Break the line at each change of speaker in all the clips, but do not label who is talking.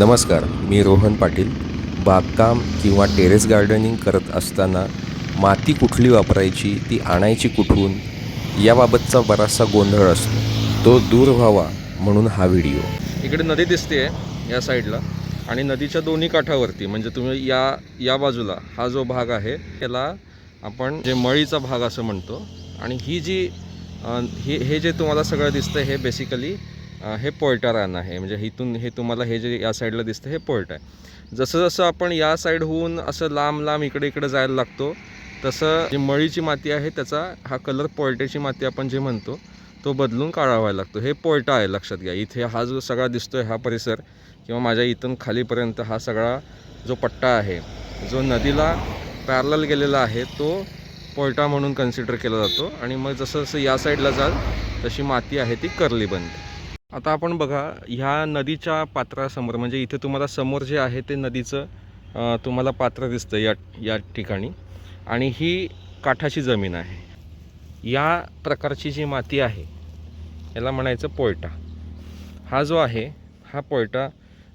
नमस्कार मी रोहन पाटील. बागकाम किंवा टेरेस गार्डनिंग करत असताना माती कुठली वापरायची ती आणायची कुठून याबाबतचा बराचसा गोंधळ असतो. तो दूर व्हावा म्हणून हा व्हिडिओ.
इकडे नदी दिसते या साईडला आणि नदीच्या दोन्ही काठावरती म्हणजे तुम्ही या या बाजूला हा जो भाग आहे त्याला आपण जे मळीचा भाग असं म्हणतो. आणि ही जी हे हे जे तुम्हाला सगळं दिसतं हे बेसिकली हे पोयटा रान आहे. म्हणजे इथून हे तुम्हाला हे जे या साईडला दिसतं हे पोयट आहे. जसं जसं आपण या साईड होऊन असं लांब लांब इकडे इकडे जायला लागतो तसं जी मळीची माती आहे त्याचा हा कलर पोयट्याची माती आपण जे म्हणतो तो बदलून काळा व्हायला लागतो. हे पोयटा आहे लक्षात घ्या. इथे हा जो सगळा दिसतोय हा परिसर किंवा माझ्या इथून खालीपर्यंत हा सगळा जो पट्टा आहे जो नदीला पॅरल गेलेला आहे तो पोयटा म्हणून कन्सिडर केला जातो. आणि मग जसं जसं या साईडला जाल तशी माती आहे ती करली बनते. आता आपण बघा ह्या नदीच्या पात्रासमोर म्हणजे इथे तुम्हाला समोर जे आहे ते नदीचं तुम्हाला पात्र दिसतं या या ठिकाणी. आणि ही काठाची जमीन आहे. या प्रकारची जी माती आहे याला म्हणायचं पोयटा. हा जो आहे हा पोयटा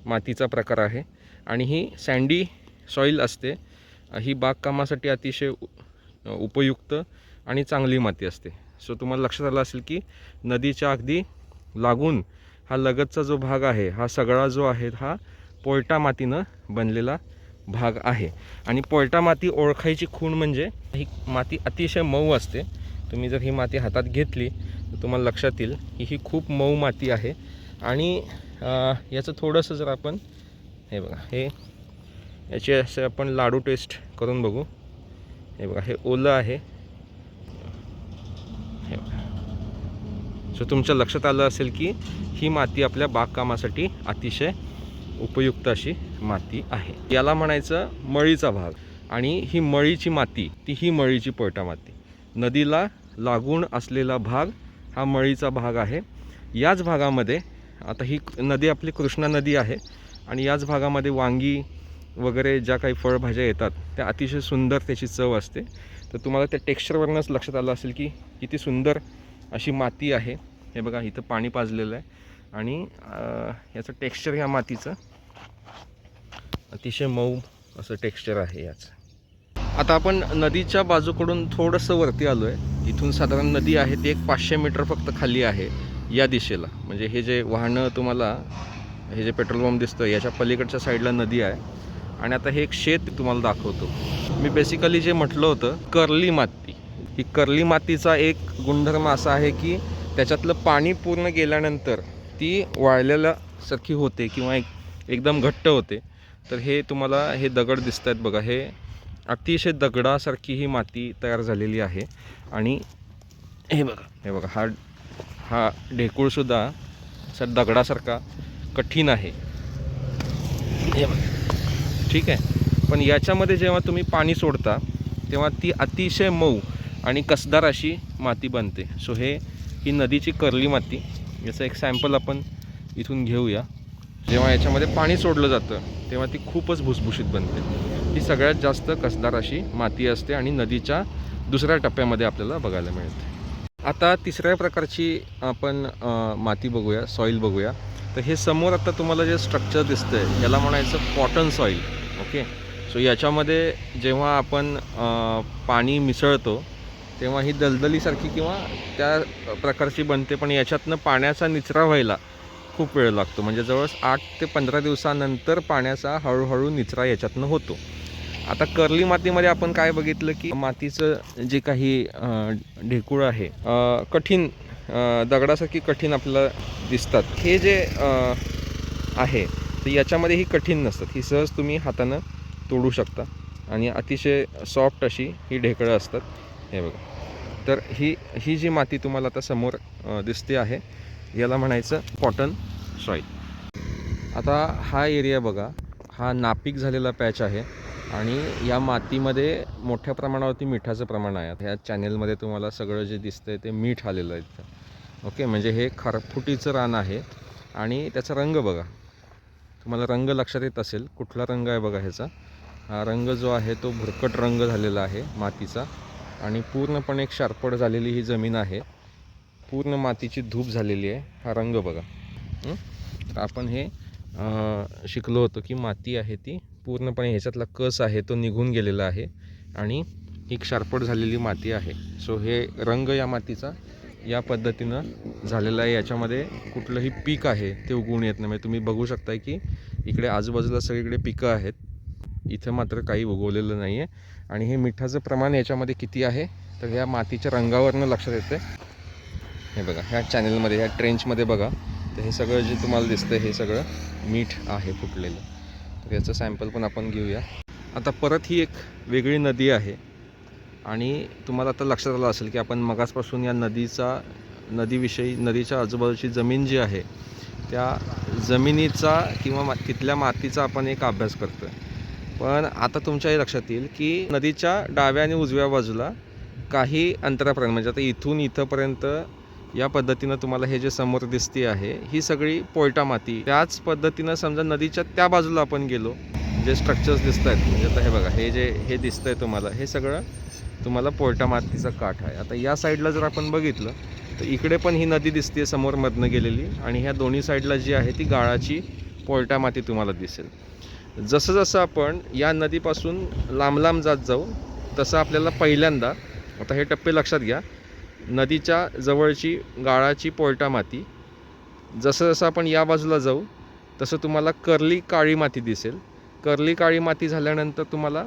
मातीचा प्रकार आहे. आणि ही सँडी सॉईल असते. ही बागकामासाठी अतिशय उपयुक्त आणि चांगली माती असते. सो तुम्हाला लक्षात आलं असेल की नदीच्या अगदी लागून हा लगतचा जो भाग आहे हा सगळा जो आहे हा पोयटा मातीनं बनलेला भाग आहे. आणि पोयटा माती ओळखायची खूण म्हणजे ही माती अतिशय मऊ असते. तुम्ही जर ही माती हातात घेतली तर तुम्हाला लक्षात येईल की ही खूप मऊ माती आहे. आणि याचं थोडंसं जर आपण हे बघा हे याचे असे आपण लाडू टेस्ट करून बघू. हे बघा हे ओलं आहे हे बघा सो तुमच्या लक्षात आलं असेल की ही माती आपल्या बागकामासाठी अतिशय उपयुक्त अशी माती आहे. याला म्हणायचं मळीचा भाग. आणि ही मळीची माती ती ही मळीची पोयटा माती. नदीला लागून असलेला भाग हा मळीचा भाग आहे. याच भागामध्ये आता ही नदी आपली कृष्णा नदी आहे. आणि याच भागामध्ये वांगी वगैरे ज्या काही फळभाज्या येतात त्या अतिशय सुंदर त्याची चव असते. तर तुम्हाला त्या टेक्स्चरवरूनच लक्षात आलं असेल की किती सुंदर अशी माती आहे. हे बघा इथं पाणी पाजलेलं आहे. आणि याचं टेक्स्चर ह्या मातीचं. अतिशय मऊ असं टेक्स्चर आहे याचं. आता आपण नदीच्या बाजूकडून थोडंसं वरती आलो आहे इथून साधारण नदी आहे ती एक पाचशे मीटर फक्त खाली आहे या दिशेला. म्हणजे हे जे वाहनं तुम्हाला हे जे पेट्रोल पंप दिसतं याच्या पलीकडच्या साईडला नदी आहे. आणि आता हे एक शेत तुम्हाला दाखवतो. मी बेसिकली जे म्हटलं होतं कर्ली माती. ही कर्ली मातीचा एक गुणधर्म असा आहे की त्याच्यातलं पाणी पूर्ण गेल्यानंतर ती वाळलेल्यासारखी होते किंवा एक एकदम घट्ट होते. तर हे तुम्हाला हे दगड दिसत आहेत बघा. हे अतिशय दगडासारखी ही माती तयार झालेली आहे. आणि हे बघा. हे बघा. हा हा ढेकूळसुद्धा असा दगडासारखा कठीण आहे. हे बघा. ठीक आहे. पण याच्यामध्ये जेव्हा तुम्ही पाणी सोडता तेव्हा ती अतिशय मऊ आणि कसदार अशी माती बनते. सो हे ही नदीची करली माती. याचं एक सॅम्पल आपण इथून घेऊया. जेव्हा याच्यामध्ये पाणी सोडलं जातं तेव्हा ती खूपच भुसभुशीत बनते. ही सगळ्यात जास्त कसदार अशी माती असते आणि नदीच्या दुसऱ्या टप्प्यामध्ये आपल्याला बघायला मिळते. आता तिसऱ्या प्रकारची आपण माती बघूया सॉईल बघूया. तर हे समोर आता तुम्हाला जे स्ट्रक्चर दिसतंय याला म्हणायचं कॉटन सॉईल ओके सो याच्यामध्ये जेव्हा आपण पाणी मिसळतो तेव्हा ही दलदलीसारखी किंवा त्या प्रकारची बनते पण याच्यातनं पाण्याचा निचरा व्हायला खूप वेळ लागतो. म्हणजे जवळ आठ ते पंधरा दिवसानंतर पाण्याचा हळूहळू निचरा याच्यातनं होतो. आता कर्ली मातीमध्ये आपण काय बघितलं की मातीचं जे काही ढेकूळ आहे कठीण दगडासारखी कठीण आपल्याला दिसतात. हे जे आहे तर याच्यामध्ये ही कठीण नसतात. ही सहज तुम्ही हातानं तोडू शकता. आणि अतिशय सॉफ्ट अशी ही ढेकळं असतात. हे बघा. तर ही ही जी माती तुम्हाला आता समोर दिसते आहे याला म्हणायचं कॉटन सॉईल आता हा एरिया बघा हा नापीक झालेला पॅच आहे आणि या मातीमध्ये मोठ्या प्रमाणावरती मिठाचं प्रमाण आहे. ह्या चॅनेलमध्ये तुम्हाला सगळं जे दिसतंय ते मीठ आलेलं आहे इथं. ओके म्हणजे हे खरफुटीचं रान आहे आणि त्याचा रंग बघा. तुम्हाला रंग लक्षात येत असेल कुठला रंग आहे बघा ह्याचा. हा रंग जो आहे तो भुरकट रंग झालेला आहे मातीचा. आणि पूर्णपणे एक शारपड झालेली ही जमीन आहे. पूर्ण मातीची धूप झालेली आहे. हा रंग बघा. तर आपण हे शिकलो होतो की माती आहे ती पूर्णपणे ह्याच्यातला कस आहे तो निघून गेलेला आहे आणि ही क्षारपट झालेली माती आहे. सो हे रंग या मातीचा या पद्धतीनं झालेला आहे. याच्यामध्ये कुठलंही पीक आहे ते उगवून येत नाही. म्हणजे तुम्ही बघू शकताय की इकडे आजूबाजूला सगळीकडे पिकं आहेत. इथं मात्र काही उगवलेलं नाही आहे आणि हे मिठाचं प्रमाण याच्यामध्ये किती आहे? तर ह्या मातीच्या रंगावरनं लक्षात येतं हे बघा ह्या चॅनलमध्ये ह्या ट्रेंचमध्ये बघा. तर हे सगळं जे तुम्हाला दिसतं हे सगळं मीठ आहे फुटलेलं. तर याचं सॅम्पल पण आपण घेऊया. आता परत ही एक वेगळी नदी आहे. आणि तुम्हाला आता लक्षात आलं असेल की आपण मगासपासून या नदीचा नदीविषयी नदीच्या आजूबाजूची जमीन जी आहे त्या जमिनीचा किंवा मा तिथल्या मातीचा आपण एक अभ्यास करतो आहे पण आता तुमच्याही लक्षात येईल की नदीच्या डाव्या आणि उजव्या बाजूला काही अंतरापर्यंत म्हणजे आता इथून इथंपर्यंत या पद्धतीनं तुम्हाला हे जे समोर दिसते आहे ही सगळी पोयटा माती त्याच पद्धतीनं समजा नदीच्या त्या बाजूला आपण गेलो जे स्ट्रक्चर्स दिसत आहेत म्हणजे आता हे बघा हे जे हे दिसतंय तुम्हाला हे सगळं तुम्हाला पोयटा मातीचा काठ आहे. आता या साईडला जर आपण बघितलं तर इकडे पण ही नदी दिसते समोर मधनं गेलेली आणि ह्या दोन्ही साईडला जी आहे ती गाळाची पोयटा माती तुम्हाला दिसेल. जसं जसं आपण या नदीपासून लांब लांब जात जाऊ तसं आपल्याला पहिल्यांदा आता हे टप्पे लक्षात घ्या नदीच्या जवळची गाळाची पोयटा माती जसं जसं आपण या बाजूला जाऊ तसं तुम्हाला कर्ली काळी माती दिसेल. कर्ली काळी माती झाल्यानंतर तुम्हाला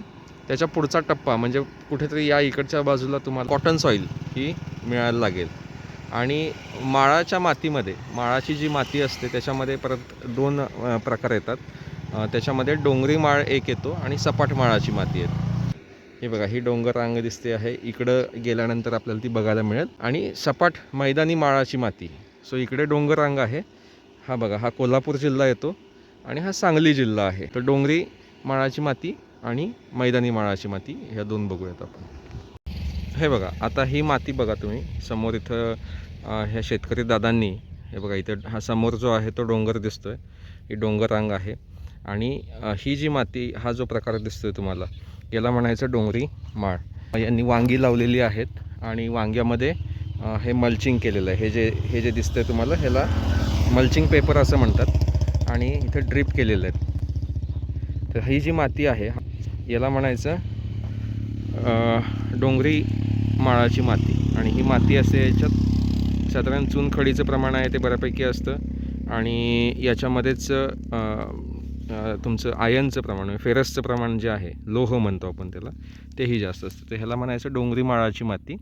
त्याच्या पुढचा टप्पा म्हणजे कुठेतरी या इकडच्या बाजूला तुम्हाला कॉटन सॉईल ही मिळायला लागेल. आणि माळाच्या मातीमध्ये माळाची जी माती असते त्याच्यामध्ये परत दोन प्रकार येतात. त्याच्यामध्ये डोंगरी माळ एक येतो आणि सपाट माळाची माती येते. हे बघा ही डोंगर रांग दिसते आहे. इकडं गेल्यानंतर आपल्याला ती बघायला मिळेल. आणि सपाट मैदानी माळाची माती. सो इकडे डोंगर रांग आहे. हा बघा हा कोल्हापूर जिल्हा येतो आणि हा सांगली जिल्हा आहे. तर डोंगरी माळाची माती आणि मैदानी माळाची माती ह्या दोन बघूयात आपण. हे बघा आता ही माती बघा तुम्ही. समोर इथं ह्या शेतकरी दादांनी हे बघा इथं हा समोर जो आहे तो डोंगर दिसतोय. ही डोंगर रांग आहे. आणि ही जी माती हा जो प्रकार दिसतोय तुम्हाला याला म्हणायचं डोंगरी माळ. यांनी वांगी लावलेली आहेत आणि वांग्यामध्ये हे मल्चिंग केलेलं आहे. हे जे हे जे दिसतंय तुम्हाला ह्याला मल्चिंग पेपर असं म्हणतात आणि इथं ड्रिप केलेलं आहेत तर ही जी माती आहे याला म्हणायचं डोंगरी माळाची माती. आणि ही माती असते याच्यात साधारण चुनखडीचं प्रमाण आहे ते बऱ्यापैकी असतं. आणि याच्यामध्येच तुमचं आयनचं प्रमाण म्हणजे फेरसचं प्रमाण जे आहे लोह म्हणतो आपण त्याला तेही जास्त असतं. तर ह्याला म्हणायचं डोंगरी माळाची माती.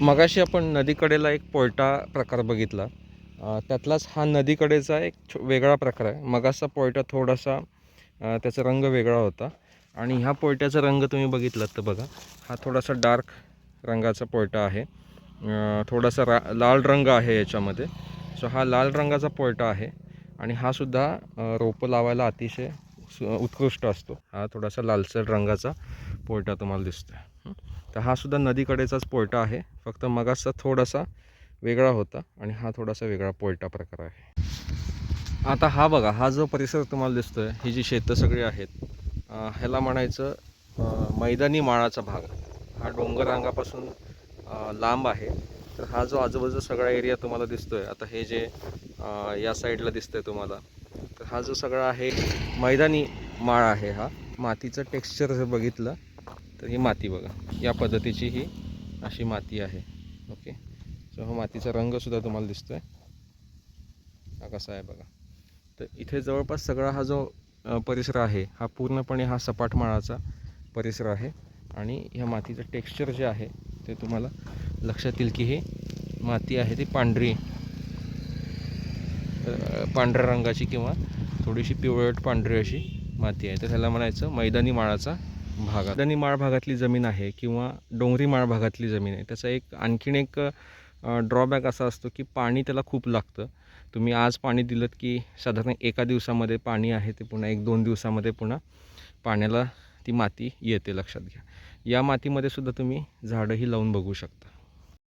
मगाशी आपण नदीकडेला एक पोयटा प्रकार बघितला. त्यातलाच हा नदीकडेचा एक छो वेगळा प्रकार आहे. मगाचा पोयटा थोडासा त्याचा रंग वेगळा होता. आणि ह्या पोयट्याचा रंग तुम्ही बघितलात तर बघा हा थोडासा डार्क रंगाचा पोयटा आहे. थोडासा रा लाल रंग आहे याच्यामध्ये. सो हा लाल रंगाचा पोयटा आहे. आणि हा सुद्धा रोपं लावायला अतिशय उत्कृष्ट असतो. हा थोडासा लालसर रंगाचा पोयटा तुम्हाला दिसतो आहे तर हा सुद्धा नदीकडेचाच पोयटा आहे. फक्त मगाचा थोडासा वेगळा होता आणि हा थोडासा वेगळा पोयटा प्रकार आहे. आता हा बघा हा जो परिसर तुम्हाला दिसतो आहे ही जी शेतं सगळी आहेत ह्याला म्हणायचं मैदानी माळाचा भाग. हा डोंगर रांगापासून लांब आहे. तर हा जो आजूबाजूचा सगळा एरिया तुम्हाला दिसतोय आता हे जे या साईडला दिसतंय तुम्हाला तर हा जो सगळा आहे मैदानी माळ आहे हा. मातीचं टेक्स्चर जर बघितलं तर ही माती बघा. या पद्धतीची ही अशी माती आहे. ओके सो हा मातीचा रंगसुद्धा तुम्हाला दिसतोय. हा कसा आहे बघा. तर इथे जवळपास सगळा हा जो परिसर आहे हा पूर्णपणे हा सपाट माळाचा परिसर आहे. आणि ह्या मातीचं टेक्स्चर जे आहे ते तुम्हाला लक्षात येईल की ही माती आहे ती पांढरी. पांढऱ्या रंगाची किंवा थोडीशी पिवळट पांढरी अशी माती आहे. तर त्याला म्हणायचं मैदानी माळाचा भाग. मैदानी माळ भागातली जमीन आहे किंवा डोंगरी माळ भागातली जमीन आहे. त्याचा एक आणखीन एक ड्रॉबॅक असा असतो की पाणी त्याला खूप लागतं. तुम्ही आज पाणी दिलं की साधारण एका दिवसामध्ये पाणी आहे ते पुन्हा एक दोन दिवसामध्ये पुन्हा पाण्याला ती माती येते लक्षात घ्या. या मातीमध्ये सुद्धा तुम्ही झाडंही लावून बघू शकता.